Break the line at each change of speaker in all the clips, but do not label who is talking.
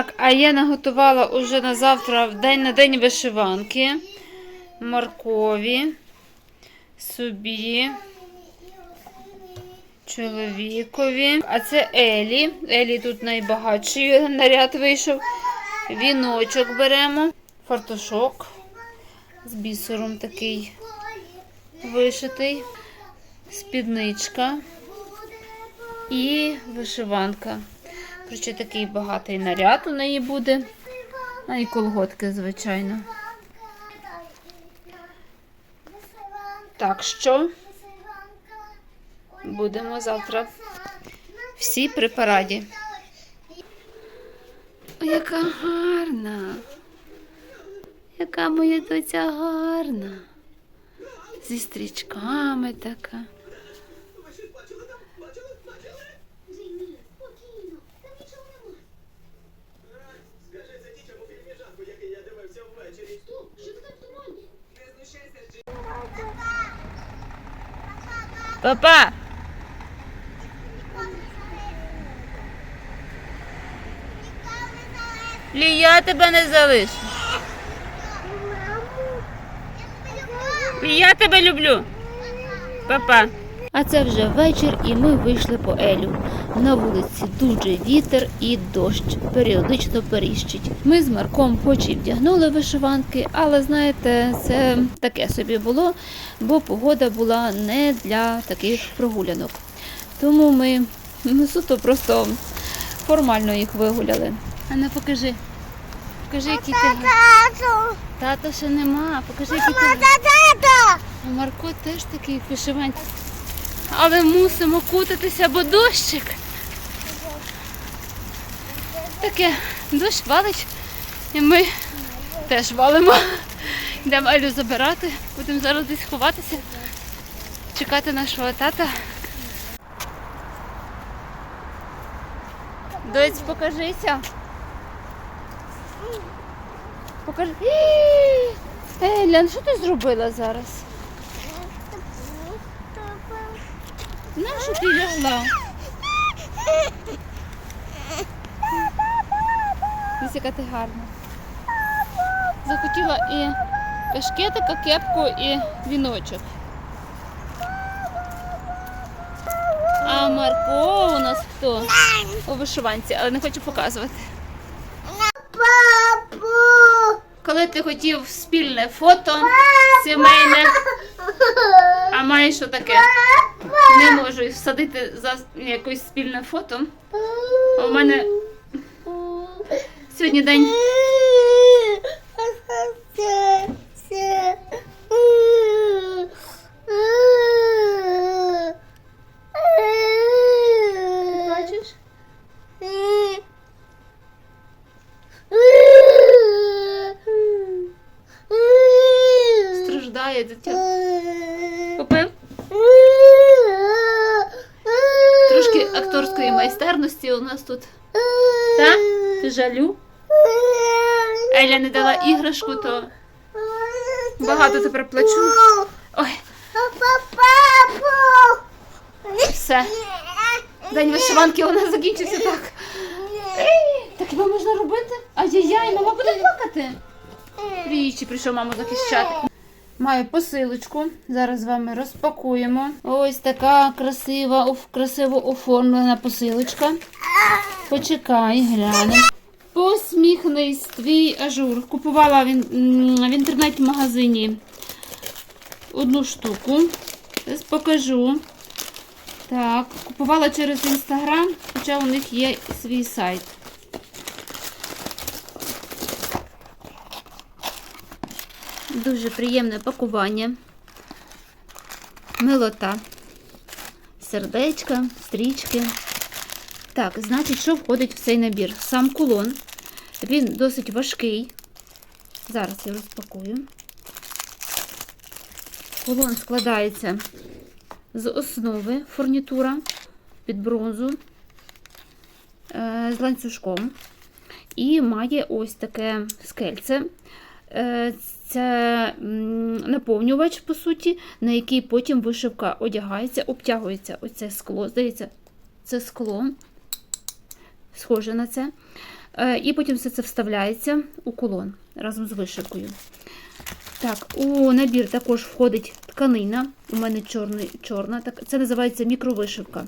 Так, а я наготувала уже на завтра в день на день вишиванки. Моркові, собі, чоловікові. А це Елі. Елі тут найбагатший наряд вийшов. Віночок беремо, фартушок з бісером такий вишитий, спідничка і вишиванка. Короче, такий багатий наряд у неї буде. А і колготки, звичайно. Так що будемо завтра всі при параді. Ой, яка гарна. Яка моя доця гарна. Зі стрічками така.
Джеймі, спокійно, там нічого нема.
Скажи це дітям у фільмі жаху, який я дивився ввечері.
Стоп, що ти так тумані?
Не знущайся, Джей.
Папа! Лі, я тебе не залишу. Лі, я тебе люблю. Папа. А це вже вечір, і ми вийшли по Елю. На вулиці дуже вітер і дощ, періодично періщить. Ми з Марком хоч і вдягнули вишиванки, але знаєте, це таке собі було, бо погода була не для таких прогулянок. Тому ми ну, суто просто формально їх вигуляли. А ну покажи. Покажи, який ти.
Тату!
Тата ще нема. Покажи, який ти. Марко теж такий вишиванці. Але мусимо кутатися, бо дощик. Таке, дощ валить, і ми теж валимо. Йдемо Елю забирати, будемо зараз десь ховатися, чекати нашого тата. Доць, покажися. Покажи. Еля, ну що ти зробила зараз? Нащо ти лягла? Ось яка ти гарна. Захотіла і кашкетика, кепку і віночок. А Марко у нас хто? У вишиванці, але не хочу показувати. Коли ти хотів спільне фото сімейне, а маєш що таке? Не можу всадити за якесь спільне фото. У мене сьогодні день нас тут. Так? Ти жалю? Еля не дала іграшку, то багато тепер плачу. Ой, все. День вишиванки у нас закінчився так. Так хіба можна робити? Ай-яй-яй, мама буде плакати. Річі прийшов маму захищати. Маю посилочку. Зараз з вами розпакуємо. Ось така красива, красиво оформлена посилочка. Почекай, глянемо. Посміхнись, твій ажур. Купувала в, в інтернет-магазині одну штуку. Зараз покажу. Так, купувала через інстаграм, хоча у них є свій сайт. Дуже приємне пакування. Милота. Сердечка, стрічки. Так, значить, що входить в цей набір? Сам кулон. Він досить важкий. Зараз я розпакую. Кулон складається з основи фурнітура під бронзу е, з ланцюжком. І має ось таке скельце. Е, Це наповнювач, по суті, на який потім вишивка одягається, обтягується оце скло. Здається, це скло, схоже на це. Е, І потім все це вставляється у кулон разом з вишивкою. Так, у набір також входить тканина. У мене чорний, чорна. Так, це називається мікровишивка.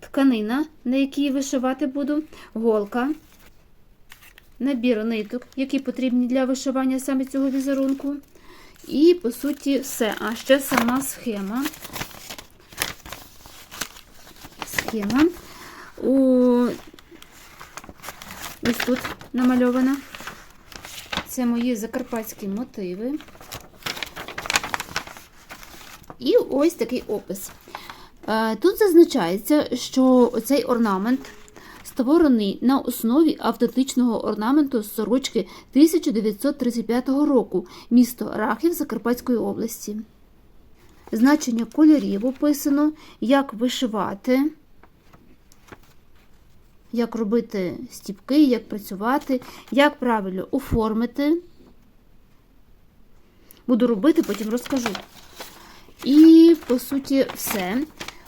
Тканина, на якій вишивати буду, голка, набір ниток, які потрібні для вишивання саме цього візерунку. І, по суті, все. А ще сама схема. Схема. У... Ось тут намальована. Це мої закарпатські мотиви. І ось такий опис. Е, Тут зазначається, що цей орнамент створений на основі автентичного орнаменту з сорочки 1935 року, місто Рахів Закарпатської області. Значення кольорів описано, як вишивати, як робити стіпки, як працювати, як правильно оформити. Буду робити, потім розкажу. І, по суті, все.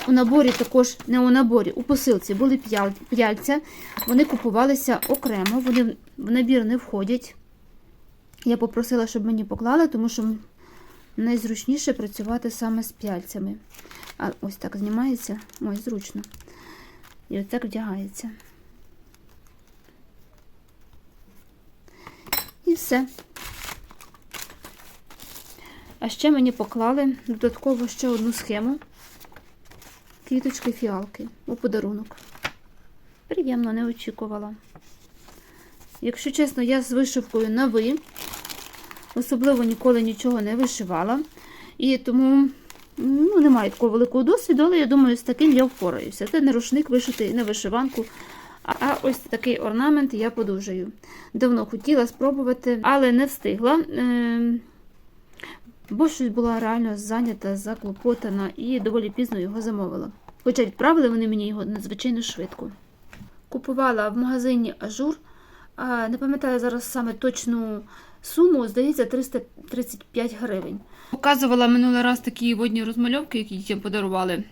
У наборі також, не у наборі, у посилці були п'ял- п'яльця. Вони купувалися окремо, вони в набір не входять. Я попросила, щоб мені поклали, тому що найзручніше працювати саме з п'яльцями. А ось так знімається, ось зручно. І ось так вдягається. І все. А ще мені поклали додатково ще одну схему квіточки фіалки у подарунок. Приємно, не очікувала. Якщо чесно, я з вишивкою на ви. Особливо ніколи нічого не вишивала. І тому ну, немає такого великого досвіду, але я думаю, з таким я впораюся. Це не рушник вишитий, не вишиванку. А ось такий орнамент я подужаю. Давно хотіла спробувати, але не встигла. Е, бо щось була реально зайнята, заклопотана і доволі пізно його замовила. Хоча відправили вони мені його надзвичайно швидко. Купувала в магазині Ажур, не пам'ятаю зараз саме точну суму, здається, 335 гривень. Показувала минулий раз такі водні розмальовки, які дітям подарували,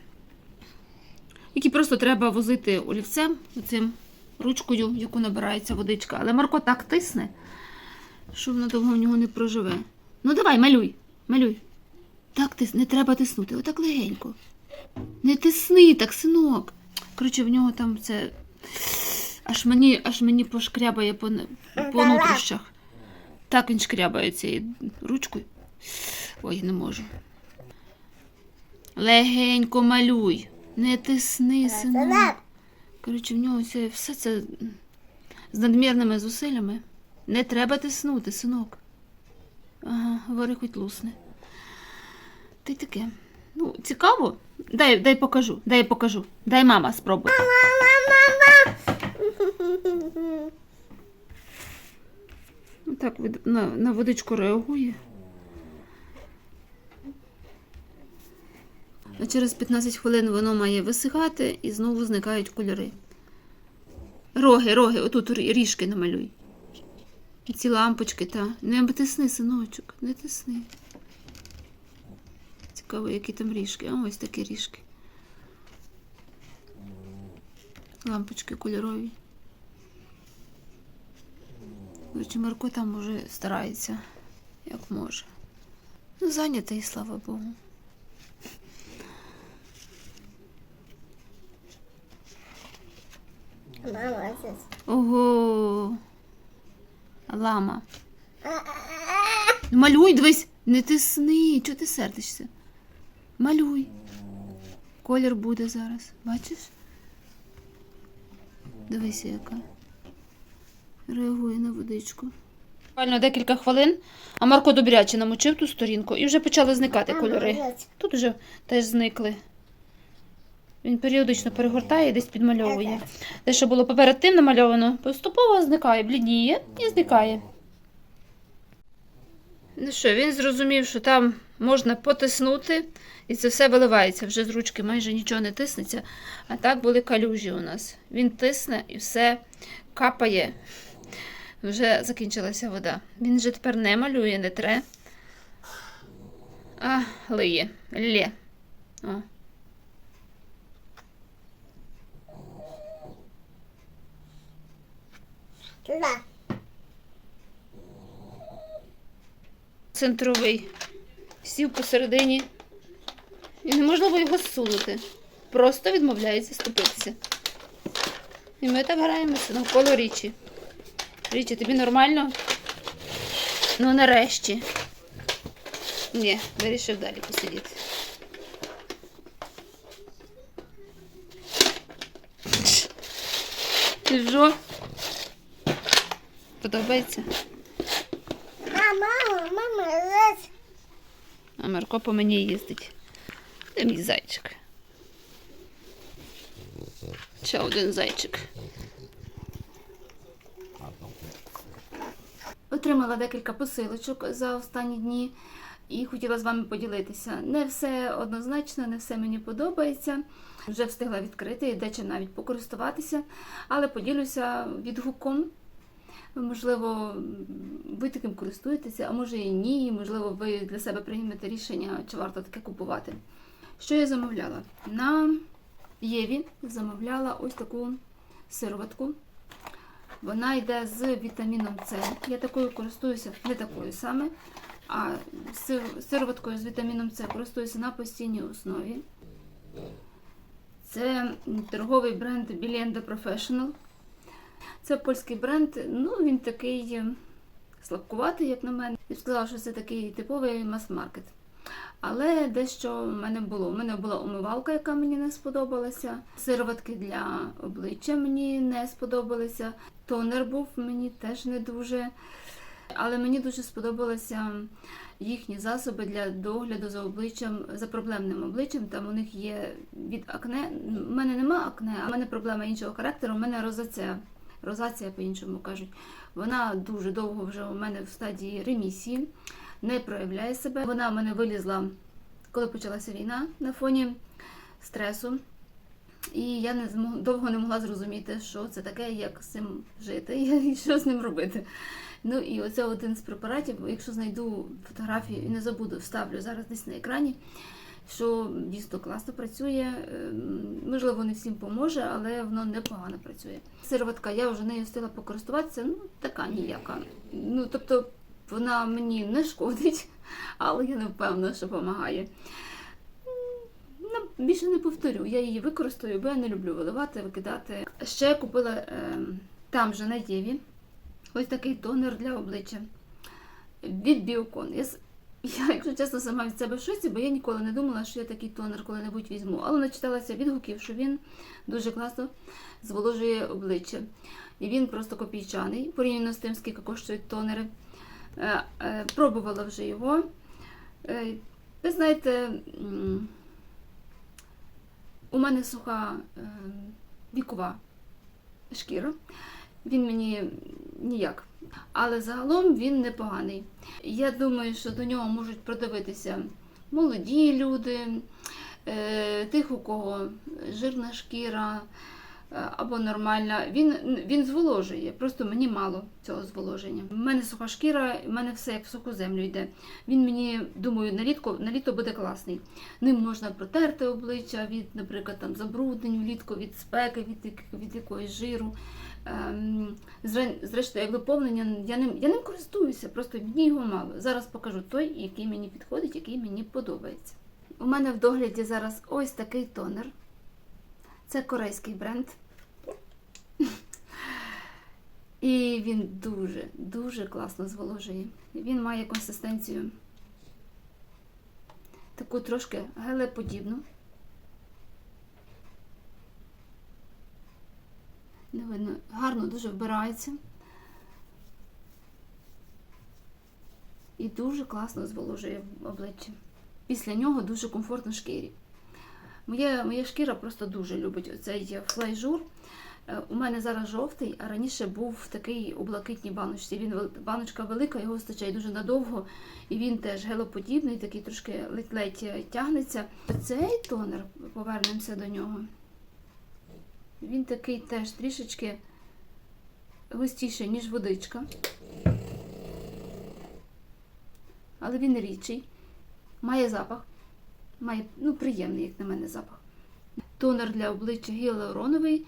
які просто треба возити олівцем, оцим ручкою, в яку набирається водичка. Але Марко так тисне, що вона довго в нього не проживе. Ну давай, малюй, малюй. Так тис... не треба тиснути, отак легенько. Не тисни так, синок. Коротше, в нього там це. Аж мені, аж мені пошкрябає по, по нутрощах. Так він шкрябає цією ручкою. Ой, не можу. Легенько малюй. Не тисни, синок. Коротше, в нього це, все це з надмірними зусиллями. Не треба тиснути, синок. Ага, говори хоч лусне. Ти таке. Ну, цікаво. Дай, дай покажу, дай покажу. Дай мама спробує. Так, на, на водичку реагує. Через 15 хвилин воно має висихати і знову зникають кольори. Роги, роги, отут ріжки намалюй. І ці лампочки, та. Не тисни, синочок, не тисни. Цікаво, які там ріжки. А ось такі ріжки. Лампочки кольорові. Короче, Марко там уже старається, як може. Ну, зайнятий, слава Богу. Ого. Лама. Ну, Малюй, дивись, не тисни, чого ти сердишся? Малюй. Колір буде зараз. Бачиш? Дивися, яка. Реагує на водичку. Буквально декілька хвилин, а Марко добряче намочив ту сторінку і вже почали зникати кольори. Тут вже теж зникли. Він періодично перегортає і десь підмальовує. Те, що було поперед тим намальовано, поступово зникає, блідніє і зникає. Ну що, він зрозумів, що там можна потиснути, і це все виливається. Вже з ручки майже нічого не тиснеться. А так були калюжі у нас. Він тисне і все капає. Вже закінчилася вода. Він вже тепер не малює, не тре. А лиє. Лє. О.
Да.
Центровий. Сів посередині. І неможливо його зсунути. Просто відмовляється ступитися. І ми так граємося навколо річі. Річі, тобі нормально? Ну, нарешті. Ні, вирішив далі посидіти. Ти що? Подобається?
А мама, мама, раз.
А Марко по мені їздить. Де мій зайчик? Ще один зайчик. Отримала декілька посилочок за останні дні і хотіла з вами поділитися. Не все однозначно, не все мені подобається. Вже встигла відкрити і дечим навіть покористуватися, але поділюся відгуком. Можливо, ви таким користуєтеся, а може і ні. Можливо, ви для себе приймете рішення, чи варто таке купувати. Що я замовляла? На Єві замовляла ось таку сироватку. Вона йде з вітаміном С. Я такою користуюся, не такою саме, а сироваткою з вітаміном С користуюся на постійній основі. Це торговий бренд Bielenda Professional. Це польський бренд, ну він такий е, слабкуватий, як на мене. Я б сказала, що це такий типовий мас-маркет. Але дещо в мене було. У мене була умивалка, яка мені не сподобалася. Сироватки для обличчя мені не сподобалися. Тонер був мені теж не дуже. Але мені дуже сподобалися їхні засоби для догляду за обличчям, за проблемним обличчям. Там у них є від акне. У мене нема акне, а в мене проблема іншого характеру. У мене розацея. Розація по-іншому кажуть. Вона дуже довго вже у мене в стадії ремісії, не проявляє себе. Вона в мене вилізла, коли почалася війна на фоні стресу. І я не змог, довго не могла зрозуміти, що це таке, як з цим жити і що з ним робити. Ну і оце один з препаратів, якщо знайду фотографію і не забуду, вставлю зараз десь на екрані, що дійсно класно працює. Ем, Можливо, не всім поможе, але воно непогано працює. Сироватка, я вже нею встигла покористуватися, ну така ніяка. Ну тобто вона мені не шкодить, але я не впевнена, що допомагає. Ну, більше не повторю, я її використаю, бо я не люблю виливати, викидати. Ще купила е, там же на Єві ось такий тонер для обличчя від Біокон. Я, я, якщо чесно, сама від себе в шоці, бо я ніколи не думала, що я такий тонер коли-небудь візьму. Але начиталася відгуків, що він дуже класно зволожує обличчя. І він просто копійчаний, порівняно з тим, скільки коштують тонери. Е, е, пробувала вже його. Е, ви знаєте, у мене суха е, вікова шкіра. Він мені ніяк. Але загалом він непоганий. Я думаю, що до нього можуть продивитися молоді люди, е, тих, у кого жирна шкіра або нормальна. Він, він зволожує, просто мені мало цього зволоження. У мене суха шкіра, у мене все як в суху землю йде. Він мені, думаю, на літко, на літо буде класний. Ним можна протерти обличчя від, наприклад, там, забруднень влітку, від спеки, від, від якогось жиру. Ем, Зрештою, як доповнення, я ним, я ним користуюся, просто мені його мало. Зараз покажу той, який мені підходить, який мені подобається. У мене в догляді зараз ось такий тонер. Це корейський бренд. І він дуже, дуже класно зволожує. Він має консистенцію таку трошки гелеподібну. Не видно, гарно дуже вбирається. І дуже класно зволожує обличчя. Після нього дуже комфортно шкірі. Моя, моя шкіра просто дуже любить оцей флейжур. Е, У мене зараз жовтий, а раніше був такий у блакитній баночці. Він баночка велика, його вистачає дуже надовго, і він теж гелоподібний, такий трошки ледь-ледь тягнеться. Цей тонер, повернемося до нього. Він такий теж трішечки густіший, ніж водичка. Але він рідший, має запах, має ну, приємний, як на мене, запах. Тонер для обличчя гіалуроновий,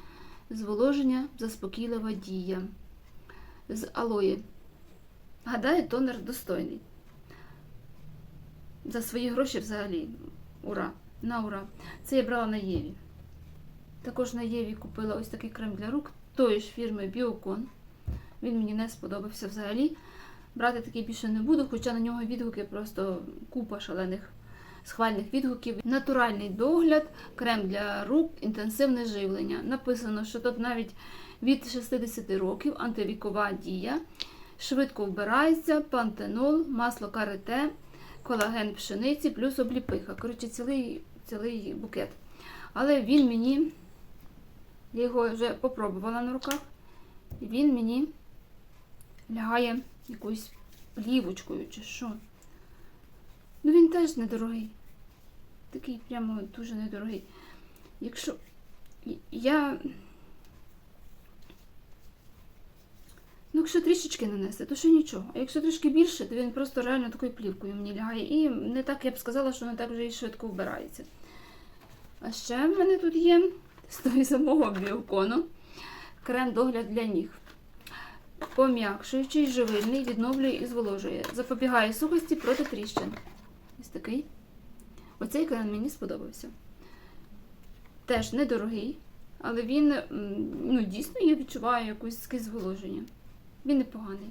зволоження, заспокійлива дія. з алої. Гадаю, тонер достойний. За свої гроші взагалі. Ура! На ура! Це я брала на Єві. Також на Єві купила ось такий крем для рук тої ж фірми Біокон. Він мені не сподобався взагалі. Брати такий більше не буду, хоча на нього відгуки просто купа шалених схвальних відгуків. Натуральний догляд, крем для рук, інтенсивне живлення. Написано, що тут навіть від 60 років антивікова дія, швидко вбирається, пантенол, масло карите, колаген пшениці, плюс обліпиха. Коротше, цілий, цілий букет. Але він мені, я його вже попробувала на руках, він мені лягає якоюсь плівочкою чи що. Ну він теж недорогий. Такий прямо дуже недорогий. Якщо я. Ну, якщо трішечки нанести, то ще нічого. А якщо трішки більше, то він просто реально такою плівкою мені лягає. І не так я б сказала, що не так вже і швидко вбирається. А ще в мене тут є з того самого біокону крем догляд для ніг. Пом'якшуючий, живильний, відновлює і зволожує. Запобігає сухості проти тріщин. Ось такий. Оцей крем мені сподобався. Теж недорогий, але він ну, дійсно я відчуваю якусь скіз зволоження. Він непоганий.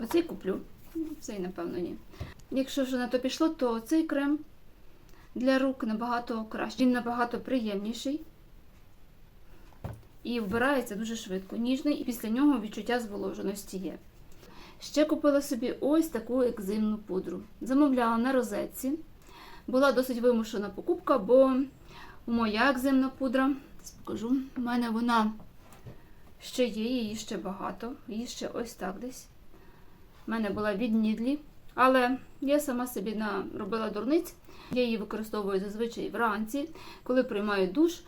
Оцей куплю. Цей, напевно, ні. Якщо вже на то пішло, то цей крем для рук набагато краще. Він набагато приємніший і вбирається дуже швидко, ніжний, і після нього відчуття зволоженості є. Ще купила собі ось таку екзимну пудру. Замовляла на розетці. Була досить вимушена покупка, бо моя екзимна пудра, покажу, у мене вона ще є, її ще багато, її ще ось так десь. У мене була від Нідлі, але я сама собі наробила дурниць. Я її використовую зазвичай вранці, коли приймаю душ.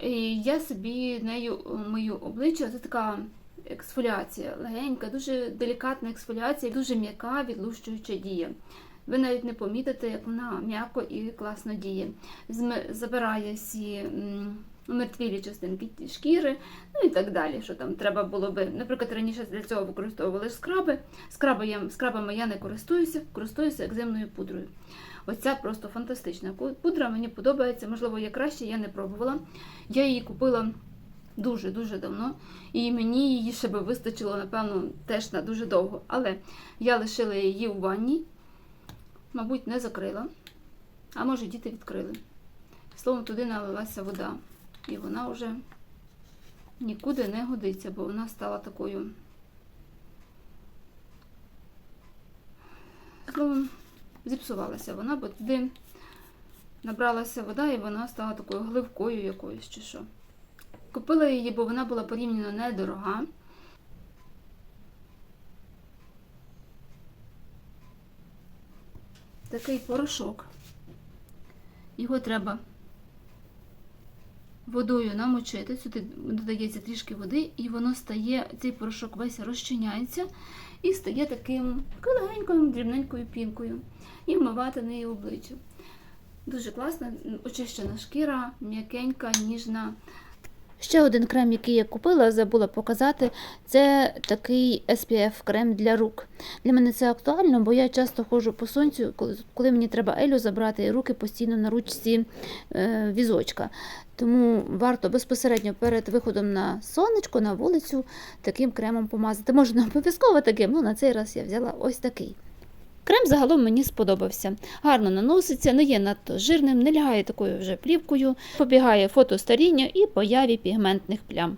І я собі нею мию обличчя. Це така ексфоліація легенька, дуже делікатна ексфоліація, дуже м'яка, відлущуюча дія. Ви навіть не помітите, як вона м'яко і класно діє. Забирає всі мертвілі частинки шкіри, ну і так далі. Що там треба було би. Наприклад, раніше для цього використовували скраби. Скраби я, скрабами я не користуюся, користуюся екземною пудрою. Оця просто фантастична пудра, мені подобається, можливо, є краще, я не пробувала. Я її купила дуже-дуже давно, і мені її ще би вистачило, напевно, теж на дуже довго. Але я лишила її у ванні, мабуть, не закрила, а може діти відкрили. Словом, туди налилася вода, і вона вже нікуди не годиться, бо вона стала такою. Словом, зіпсувалася вона, бо туди набралася вода, і вона стала такою гливкою якоюсь чи що. Купила її, бо вона була порівняно недорога. Такий порошок. Його треба водою намочити. Сюди додається трішки води, і воно стає, цей порошок весь розчиняється і стає таким легенькою, дрібненькою пінкою. І вмивати нею обличчя. Дуже класна, очищена шкіра, м'якенька, ніжна. Ще один крем, який я купила, забула показати, це такий SPF крем для рук. Для мене це актуально, бо я часто ходжу по сонцю, коли, мені треба Елю забрати, і руки постійно на ручці е, візочка. Тому варто безпосередньо перед виходом на сонечко, на вулицю, таким кремом помазати. Можна обов'язково таким, ну на цей раз я взяла ось такий. Крем загалом мені сподобався. Гарно наноситься, не є надто жирним, не лягає такою вже плівкою, побігає фотостаріння і появі пігментних плям.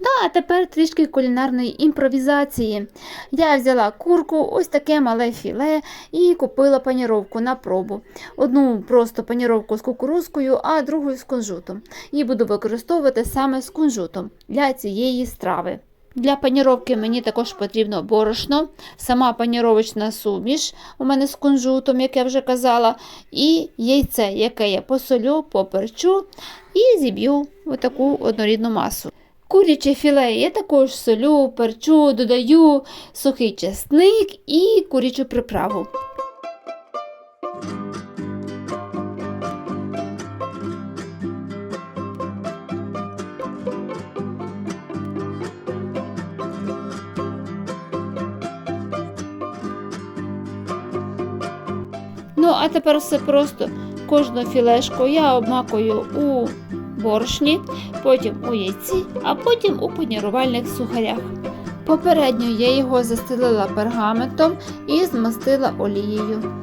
Да, а тепер трішки кулінарної імпровізації. Я взяла курку, ось таке мале філе, і купила паніровку на пробу. Одну просто паніровку з кукурузкою, а другу з кунжутом. І буду використовувати саме з кунжутом для цієї страви. Для паніровки мені також потрібно борошно, сама паніровочна суміш у мене з кунжутом, як я вже казала, і яйце, яке я посолю, поперчу і зіб'ю в таку однорідну масу. Куряче філе я також солю, перчу, додаю сухий чесник і курячу приправу. Ну, а тепер все просто. Кожну філешку я обмакую у борошні, потім у яйці, а потім у панірувальних сухарях. Попередньо я його застелила пергаментом і змастила олією.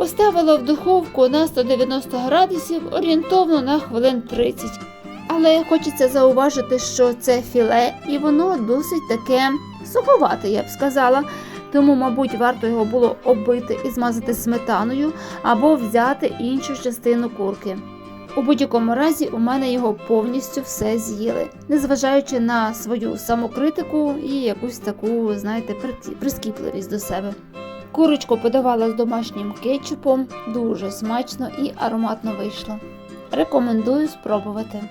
Поставила в духовку на 190 градусів орієнтовно на хвилин 30. Але хочеться зауважити, що це філе і воно досить таке суховате, я б сказала. Тому, мабуть, варто його було оббити і змазати сметаною або взяти іншу частину курки. У будь-якому разі у мене його повністю все з'їли, незважаючи на свою самокритику і якусь таку, знаєте, прискіпливість до себе. Курочку подавала з домашнім кетчупом, дуже смачно і ароматно вийшло. Рекомендую спробувати.